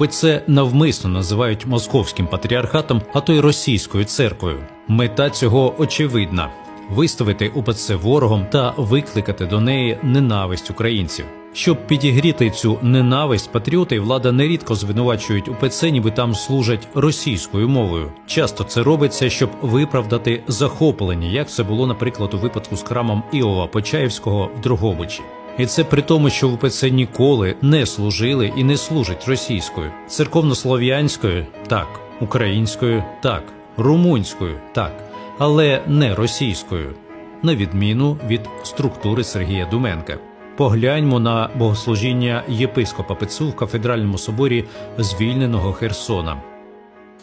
УПЦ навмисно називають московським патріархатом, а то й російською церквою. Мета цього очевидна виставити УПЦ ворогом та викликати до неї ненависть українців. Щоб підігріти цю ненависть, патріоти влада нерідко звинувачують УПЦ, ніби там служать російською мовою. Часто це робиться, щоб виправдати захоплення, як це було, наприклад, у випадку з храмом Іова Почаївського в Дрогобичі. І це при тому, що в УПЦ ніколи не служили і не служать російською, церковнослов'янською так, українською так, румунською так, але не російською, на відміну від структури Сергія Думенка. Погляньмо на богослужіння єпископа ПЦУ в кафедральному соборі звільненого Херсона.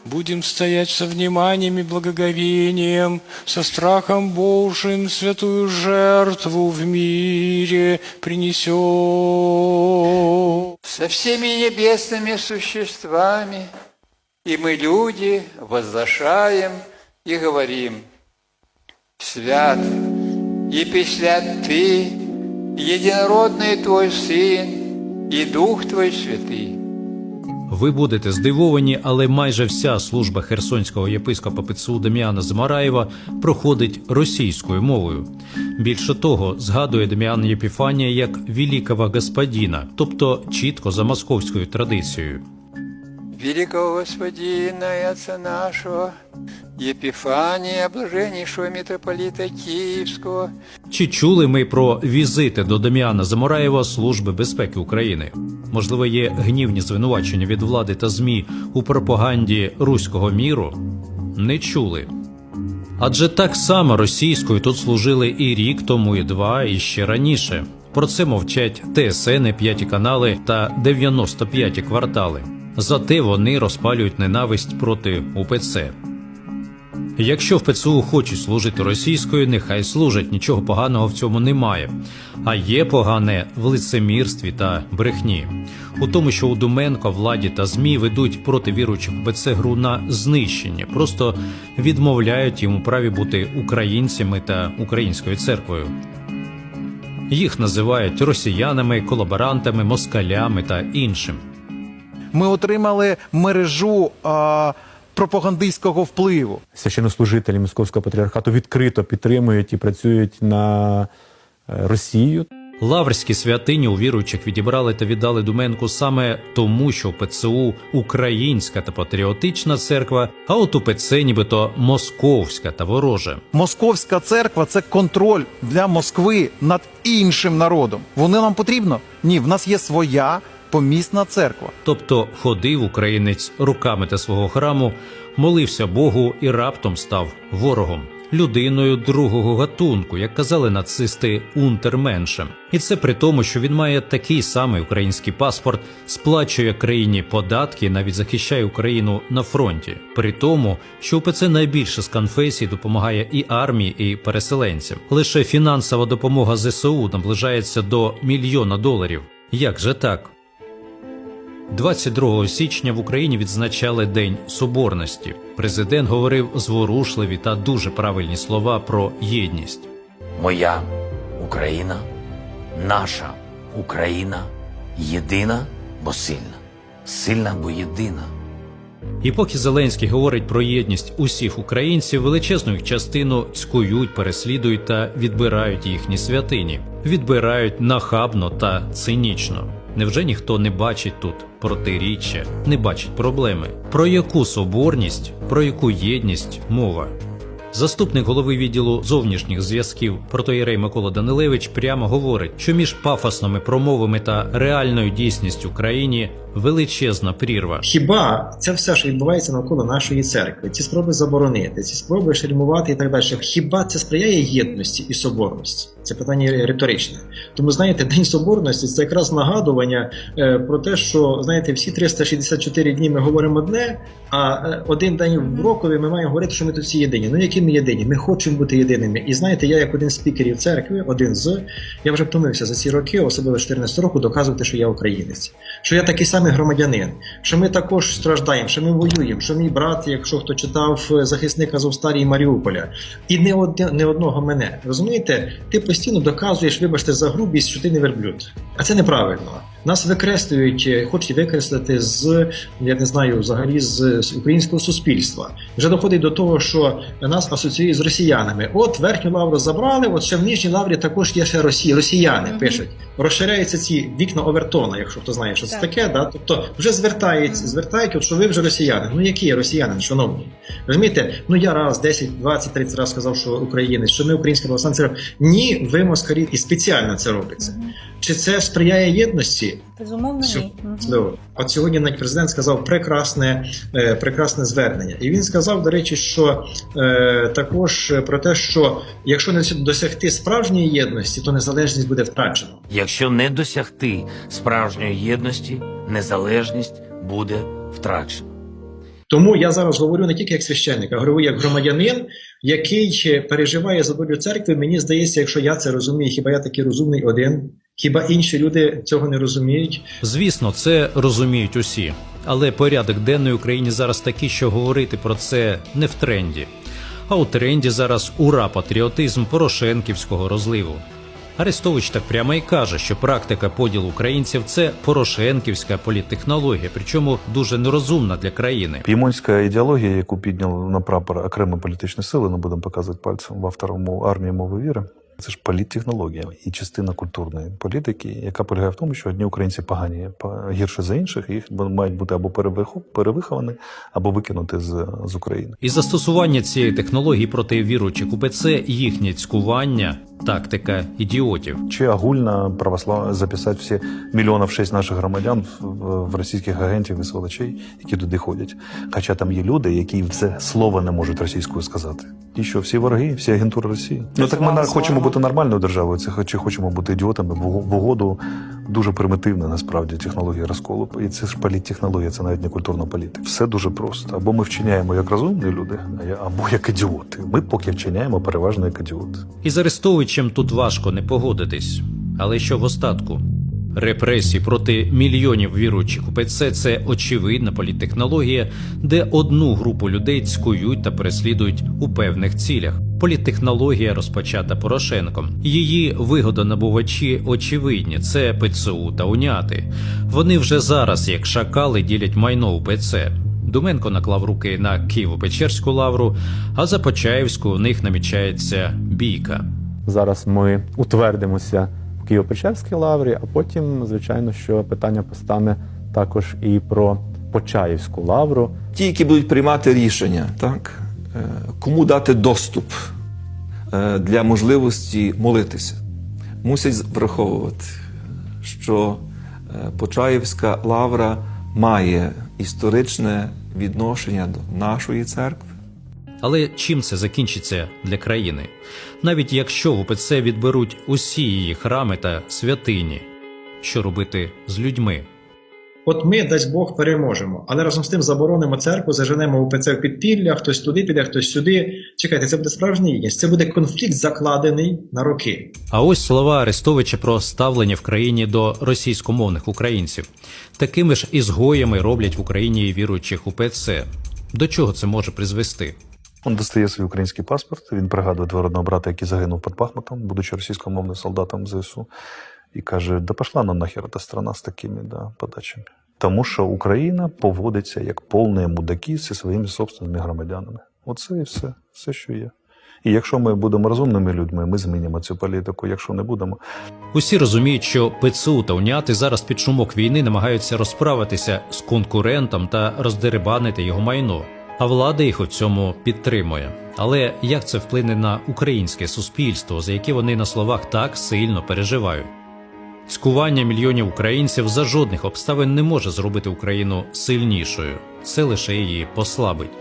Будем стоять со вниманием и благоговением, со страхом Божиим святую жертву в мире принесем. со всеми небесными существами, и мы, люди, возглашаем и говорим, «Свят и песнят Ты, единородный Твой Сын и Дух Твой Святый». Ви будете здивовані, але майже вся служба херсонського єпископа ПЦУ Дем'яна Змараєва проходить російською мовою. Більше того, згадує Дем'ян Єпіфанія як великого господіна, тобто чітко за московською традицією. Великого Господина и Отца нашего, Епифания, блаженнейшего митрополита Киевского, Чи чули ми про візити до Дем'яна Замораєва Служби безпеки України? Можливо, є гнівні звинувачення від влади та ЗМІ у пропаганді руського міру? Не чули. Адже так само російською тут служили і рік тому, і два, і ще раніше. Про це мовчать ТСН, п'яті канали та 95 квартали. Зате вони розпалюють ненависть проти УПЦ. Якщо в ПЦУ хочуть служити російською, нехай служать, нічого поганого в цьому немає. А є погане в лицемірстві та брехні. У тому, що у Думенко владі та ЗМІ ведуть проти віруючих гру на знищення, просто відмовляють їм у праві бути українцями та українською церквою. Їх називають росіянами, колаборантами, москалями та іншим. Ми отримали мережу а, пропагандистського впливу. священнослужителі Московського патріархату відкрито підтримують і працюють на е, Росію. Лаврські святині у віруючих відібрали та віддали Думенку саме тому, що ПЦУ українська та патріотична церква, а от УПЦ нібито московська та ворожа. Московська церква це контроль для Москви над іншим народом. Вони нам потрібно? Ні, в нас є своя помісна церква. Тобто ходив українець руками та свого храму, молився Богу і раптом став ворогом, людиною другого гатунку, як казали нацисти унтерменшем. І це при тому, що він має такий самий український паспорт, сплачує країні податки, навіть захищає Україну на фронті. При тому, що УПЦ найбільше з конфесій допомагає і армії, і переселенцям. Лише фінансова допомога ЗСУ наближається до мільйона доларів. Як же так? 22 січня в Україні відзначали День Соборності. Президент говорив зворушливі та дуже правильні слова про єдність. Моя Україна, наша Україна єдина, бо сильна. Сильна, бо єдина. І поки Зеленський говорить про єдність усіх українців, величезну їх частину цькують, переслідують та відбирають їхні святині, відбирають нахабно та цинічно. Невже ніхто не бачить тут протиріччя, не бачить проблеми? Про яку соборність, про яку єдність мова? Заступник голови відділу зовнішніх зв'язків протоєрей Микола Данилевич прямо говорить, що між пафосними промовами та реальною дійсністю країні величезна прірва. Хіба це все, що відбувається навколо нашої церкви, ці спроби заборонити, ці спроби шельмувати і так далі. Хіба це сприяє єдності і соборності? Це питання риторичне. Тому знаєте, День Соборності це якраз нагадування е, про те, що знаєте, всі 364 дні ми говоримо одне, а е, один день в рокові ми маємо говорити, що ми тут всі єдині. Ну які ми єдині? Ми хочемо бути єдиними. І знаєте, я як один з спікерів церкви, один з я вже втомився за ці роки, особливо з 14 року, доказувати, що я українець, що я такий самий громадянин, що ми також страждаємо, що ми воюємо, що мій брат, якщо хто читав е, захисник Азовстарії Маріуполя, і не одне не одного мене. Розумієте, ти постійно доказуєш, вибачте, за грубість, що ти не верблюд. А це неправильно. Нас викреслюють, е, хочуть викреслити з я не знаю, взагалі з, українського суспільства. Вже доходить до того, що нас асоціюють з росіянами. От верхню лавру забрали, от ще в нижній лаврі також є ще росі, росіяни. Пишуть, розширяються ці вікна Овертона, якщо хто знає, що це таке. Да? Тобто вже звертається, звертають, от, що ви вже росіяни. Ну які росіяни, шановні? Розумієте? Ну я раз, 10, 20, 30 разів сказав, що українець, що ми українська православна. Ні, ви москалі, і спеціально це робиться. Чи це сприяє єдності? Безумовно, ні. От сьогодні навіть президент сказав прекрасне, е, прекрасне звернення. І він сказав, до речі, що е, також про те, що якщо не досягти справжньої єдності, то незалежність буде втрачена. Якщо не досягти справжньої єдності, незалежність буде втрачена. Тому я зараз говорю не тільки як священник, а говорю як громадянин, який переживає за долю церкви. Мені здається, якщо я це розумію, хіба я такий розумний один? Хіба інші люди цього не розуміють? Звісно, це розуміють усі. Але порядок денний Україні зараз такий, що говорити про це не в тренді. А у тренді зараз ура патріотизм Порошенківського розливу. Арестович так прямо і каже, що практика поділу українців це порошенківська політтехнологія, причому дуже нерозумна для країни. П'ємонська ідеологія, яку підняли на прапор окремі політичні сили, не будемо показувати пальцем в автора армії мови віри. Це ж політтехнологія і частина культурної політики, яка полягає в тому, що одні українці погані гірше за інших, їх мають бути або перевихо- перевиховані, або викинути з, з України. І застосування цієї технології проти віруючих УПЦ їхнє цькування, тактика ідіотів. Чи огульно православ записати всі мільйонів шість наших громадян в, російських агентів і сволочей, які туди ходять. Хоча там є люди, які це слово не можуть російською сказати. І що всі вороги, всі агентури Росії. Ну так ми на- хочемо бути нормальною державою. Це чи хочемо бути ідіотами в, угоду дуже примітивна насправді технологія розколу. І це ж політтехнологія, це навіть не культурна політика. Все дуже просто. Або ми вчиняємо як розумні люди, або як ідіоти. Ми поки вчиняємо переважно як ідіоти. І з Арестовичем тут важко не погодитись. Але що в остатку? Репресії проти мільйонів віруючих УПЦ – це очевидна політтехнологія, де одну групу людей цькують та переслідують у певних цілях. Політтехнологія розпочата Порошенком. Її вигодонабувачі очевидні це ПЦУ та уняти. Вони вже зараз, як шакали, ділять майно УПЦ. Думенко наклав руки на Києво-Печерську лавру, а за Почаївську у них намічається бійка. Зараз ми утвердимося в Києво-Печерській лаврі, а потім, звичайно, що питання постане також і про Почаївську лавру. ті, які будуть приймати рішення, так, е, кому дати доступ е, для можливості молитися, мусять враховувати, що е, Почаївська лавра має історичне відношення до нашої церкви. Але чим це закінчиться для країни? Навіть якщо в УПЦ відберуть усі її храми та святині, що робити з людьми? От ми, дасть Бог, переможемо, але разом з тим заборонимо церкву, заженемо УПЦ в підпілля, хтось туди піде, хтось сюди. Чекайте, це буде справжня єдність. Це буде конфлікт, закладений на роки. А ось слова Арестовича про ставлення в країні до російськомовних українців. Такими ж ізгоями роблять в Україні віруючих УПЦ. До чого це може призвести? Він достає свій український паспорт. Він пригадує двоюродного брата, який загинув під Бахмутом, будучи російськомовним солдатом ЗСУ, і каже: да пошла нам нахер эта страна з такими да, подачами. Тому що Україна поводиться як повні мудаки зі своїми собственними громадянами. Оце і все, все, що є. І якщо ми будемо розумними людьми, ми змінимо цю політику. Якщо не будемо, Усі розуміють, що ПЦУ та уняти зараз під шумок війни намагаються розправитися з конкурентом та роздерибанити його майно. А влада їх у цьому підтримує. Але як це вплине на українське суспільство, за яке вони на словах так сильно переживають? Цькування мільйонів українців за жодних обставин не може зробити Україну сильнішою. Це лише її послабить.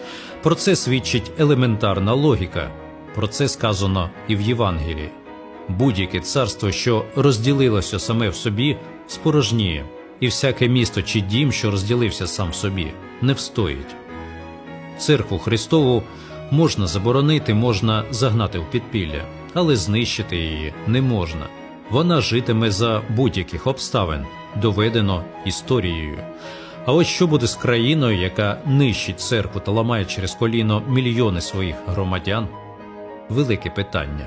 Про це свідчить елементарна логіка. Про це сказано і в Євангелії. Будь-яке царство, що розділилося саме в собі, спорожніє, і всяке місто чи дім, що розділився сам собі, не встоїть. Церкву Христову можна заборонити, можна загнати в підпілля, але знищити її не можна. Вона житиме за будь-яких обставин, доведено історією. А ось що буде з країною, яка нищить церкву та ламає через коліно мільйони своїх громадян? Велике питання.